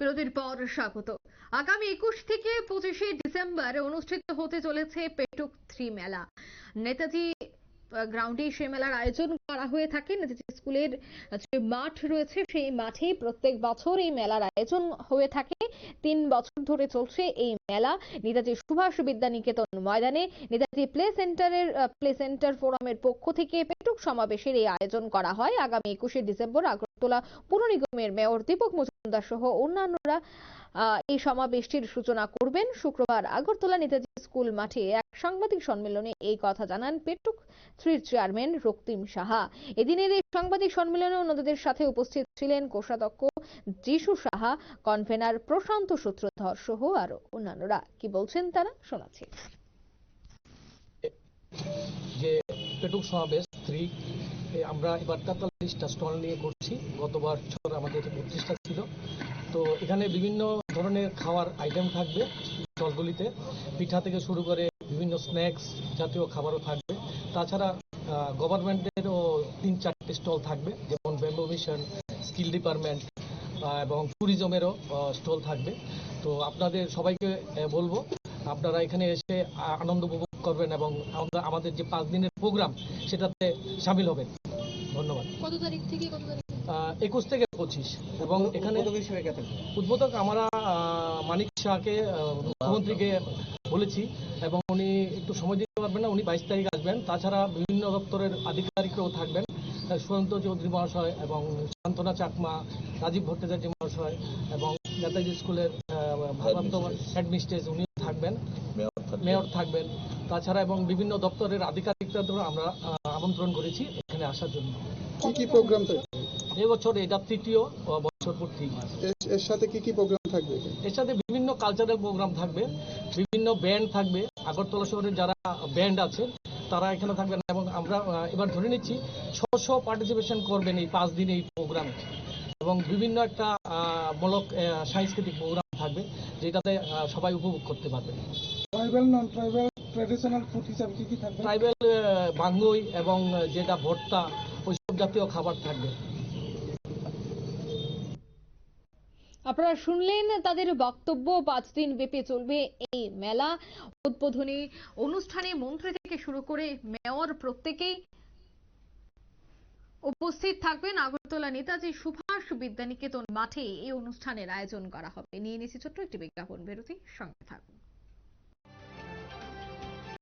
বিরতির পর স্বাগত। আগামী একুশ থেকে পঁচিশে ডিসেম্বর অনুষ্ঠিত হতে চলেছে পেটুক থ্রি মেলা। নেতাজি গ্রাউন্ডে সেই মেলার আয়োজন করা হয়ে থাকে। নেতাজি স্কুলের যে মাঠ রয়েছে, সেই মাঠে প্রত্যেক বছর এই মেলার আয়োজন হয়ে থাকে। তিন বছর ধরে চলছে এই মেলা। নেতাজি সুভাষ বিদ্যানিকেতন ময়দানে, নেতাজি প্লে সেন্টারের প্লে সেন্টার ফোরামের পক্ষ থেকে পেটুক সমাবেশের এই আয়োজন করা হয়। আগামী একুশে ডিসেম্বর আগরতলা পুর নিগমের মেয়র দীপক মজুমদার সহ অন্যান্যরা এই সমাবেশটির সূচনা করবেন শুক্রবার আগরতলা নেতাজি স্কুল মাঠে এক সাংবাদিক সম্মেলনে এই কথা জানান পেটুক থ্রির চেয়ারম্যান রক্তিম সাহা। এদিনের এই সাংবাদিক সম্মেলনে অন্যদের সাথে উপস্থিত ছিলেন কোষাধ্যক্ষ যিশু সাহা, কনভেনার প্রশান্ত সূত্রধর সহ আরও অন্যান্যরা। কি বলছেন তারা? শোনাচ্ছি। যে পেটুক সমাবেশ থ্রি আমরা এবার তেতাল্লিশটা স্টল নিয়ে করছি। গতবার বছর আমাদের বত্রিশটা ছিল। তো এখানে বিভিন্ন ধরনের খাওয়ার আইটেম থাকবে স্টলগুলিতে। পিঠা থেকে শুরু করে বিভিন্ন স্ন্যাক্স জাতীয় খাবারও থাকবে। তাছাড়া গভর্নমেন্টেরও তিন চারটে স্টল থাকবে। যেমন ব্যাম্বো মিশন স্কিল ডিপার্টমেন্ট এবং ট্যুরিজমেরও স্টল থাকবে। তো আপনাদের সবাইকে বলব, আপনারা এখানে এসে আনন্দ উপভোগ করবেন এবং আমাদের যে পাঁচ দিনের প্রোগ্রাম সেটাতে সামিল হবেন। ধন্যবাদ। কত তারিখ থেকে কত তারিখ একুশ থেকে পঁচিশ। এবং এখানে উদ্বোধক আমরা মানিক শাহকে মুখ্যমন্ত্রীকে বলেছি এবং উনি একটু সময় দিতে পারবেন না উনি বাইশ তারিখ আসবেন। তাছাড়া বিভিন্ন দপ্তরের আধিকারিকরাও থাকবেন আহ, সুশান্ত চৌধুরী মহাশয় এবং শান্তনা চাকমা রাজীব ভট্টাচার্য মহাশয় এবং নেতাজি স্কুলের ভারপ্রাপ্ত হেডমিস্ট্রেস উনি থাকবেন। মেয়র থাকবেন। তাছাড়া এবং বিভিন্ন দপ্তরের আধিকারিকদের আমরা আমন্ত্রণ করেছি এখানে আসার জন্য। কি কি প্রোগ্রাম থাকবে? এবছর এটা তৃতীয় বছর পূর্তি এর- এর সাথে কি কি প্রোগ্রাম থাকবে? এর সাথে বিভিন্ন কালচারাল প্রোগ্রাম থাকবে বিভিন্ন ব্যান্ড থাকবে। আগরতলা শহরের যারা ব্যান্ড আছে তারা এখানে থাকবেন এবং আমরা এবার ধরে নিচ্ছি ছশো পার্টিসিপেশন করবেন এই পাঁচ দিন এই প্রোগ্রামে এবং বিভিন্ন একটা মূলক সাংস্কৃতিক প্রোগ্রাম থাকবে যেটাতে সবাই উপভোগ করতে পারবে। Tribal non tribal traditional food হিসাবে কি কি থাকবে? ট্রাইবেল বাঙ্গুই এবং যেটা ভর্তা ওইসব জাতীয় খাবার থাকবে। আপনারা শুনলেন তাদের বক্তব্য পাঁচ দিন ব্যাপী চলবে এই মেলা। উদ্বোধনী অনুষ্ঠানে মন্ত্রী থেকে শুরু করে মেয়র প্রত্যেকেই উপস্থিত থাকবেন। আগরতলা নেতাজি সুভাষ বিদ্যানিকেতন মাঠে এই অনুষ্ঠানের আয়োজন করা হবে। নিয়ে নিচ্ছি ছোট্ট একটি বিজ্ঞাপন। বিরতি সঙ্গে থাকুন।